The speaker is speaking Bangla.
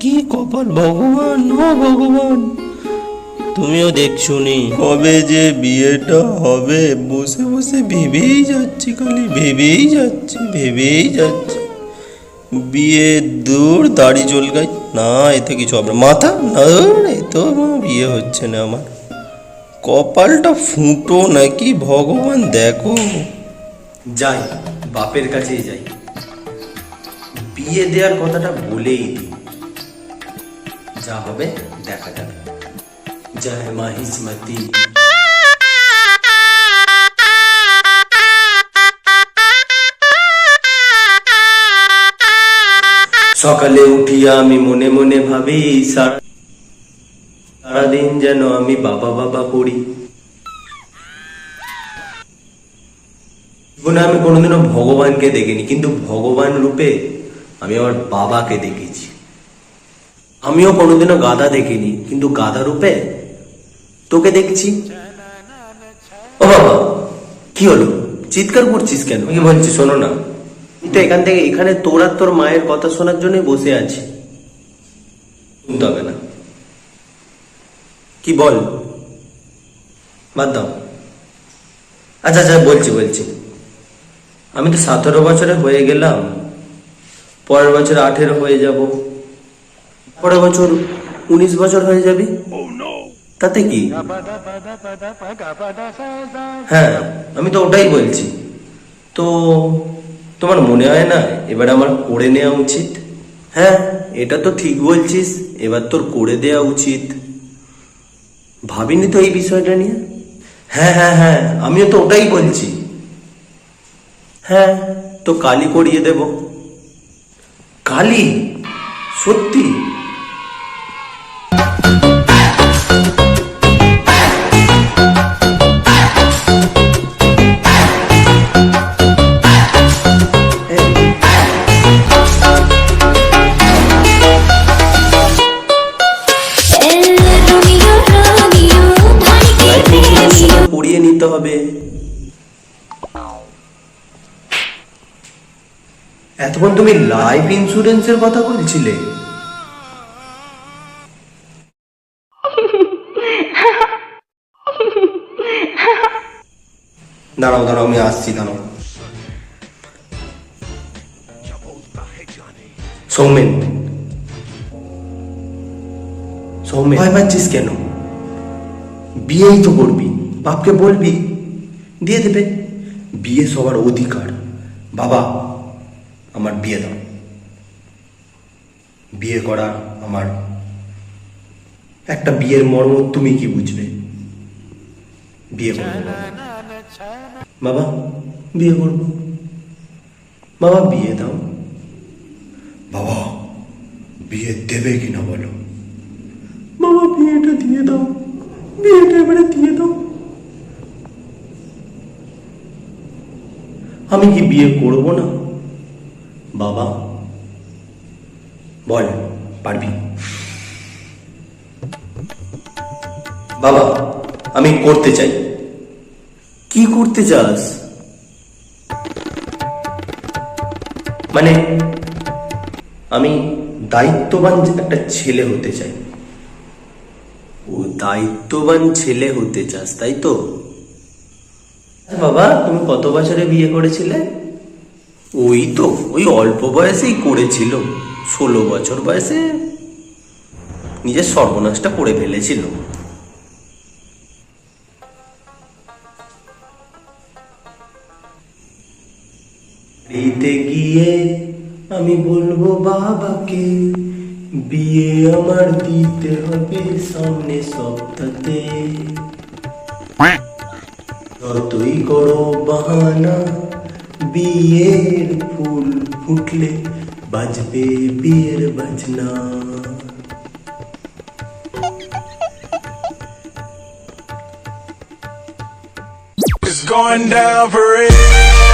কি কপাল? ভগবান ও ভগবান। তুমিও দেখছ নি কবে যে বিয়েটা হবে বসে বসে ভেবেই যাচ্ছি খালি ভেবেই যাচ্ছি ভেবেই যাচ্ছি। বিয়ে দূর দাড়ি চলগাই না এতে কিছু হবে না। মাথা না এ তো বিয়ে হচ্ছে না আমার। কপালটা ফুটো নাকি? ভগবান দেখো। যাই বাপের কাছেই যাই। বিয়ে দেওয়ার কথাটা বলেই দিই। যা হবে দেখা যাবে। জয় মা হিসমতি সকালে উঠিয়া আমি মনে মনে ভাবি, সারা সারাদিন যেন আমি বাবা বাবা পড়ি। জীবনে আমি কোনোদিনও ভগবানকে দেখিনি, কিন্তু ভগবান রূপে আমি আমার বাবাকে দেখেছি। আমিও কোনোদিনও গাধা দেখিনি কিন্তু গাধা রূপে তোকে দেখছি। ও বাবা কি হলো? চিৎকার করছিস কেন? কি বলছি শোনো না। তো এখান থেকে এখানে তোর আর তোর মায়ের কথা শোনার জন্যই বসে আছি। শুনতে হবে না। কি বল? বাদ দাও। আচ্ছা আচ্ছা বলছি বলছি। আমি তো সতেরো বছরে হয়ে গেলাম পরের বছর আঠেরো হয়ে যাব। পরের বছর উনিশ বছর হয়ে যাবি। তাতে কি? হ্যাঁ আমি তো ওটাই বলছি। তো তোমার মনে হয় না এবার আমার করে নেওয়া উচিত? হ্যাঁ এটা তো ঠিক বলছিস, এবার তোর করে দেওয়া উচিত। ভাবিনি তো এই বিষয়টা নিয়ে? হ্যাঁ হ্যাঁ হ্যাঁ আমিও তো ওটাই বলছি। হ্যাঁ তো কালি করিয়ে দেব। কালি? সত্যি? এতক্ষণ তুমি লাইফ ইন্স্যুরেন্সের কথা বলছিলে। দাঁড়াও দাঁড়াও, আমি আসছি, দাঁড়াও। সৌমেন। সৌমেন, ভয় পাচ্ছিস কেন? বিয়েই তো করবি, বাপকে বলবি, দিয়ে দেবে। বিয়ে সবার অধিকার। বাবা আমার বিয়ে দাও। বিয়ে করা আমার। একটা বিয়ের মর্ম তুমি কি বুঝবে? বিয়ে করব বাবা। বিয়ে করব। বাবা, বিয়ে দাও। বাবা, বিয়ে দেবে কিনা বলো? বাবা, বিয়েটা দিয়ে দাও। বিয়েটা এবারে দিয়ে দাও। আমি কি বিয়ে করব না? বাবা। বল, পারবি? বাবা, আমি করতে চাই। কি করতে চাস? মানে আমি দায়িত্ববান একটা ছেলে হতে চাই। ও দায়িত্ববান ছেলে হতে চাস, তাই তো? বাবা, তুমি কত বছরে বিয়ে করেছিলে? ওই তো ওই অল্প বয়সেই করেছিল। ষোলো বছর বয়সে নিজের সর্বনাশটা করে ফেলেছিল। বাড়িতে গিয়ে আমি বলব বাবাকে বিয়ে আমার দিতে হবে সামনে সপ্তাহে যতই করো বাহানা বিয়ের ফুল ফুটলে বাজবে বিয়ের বাজনা It's going down for real.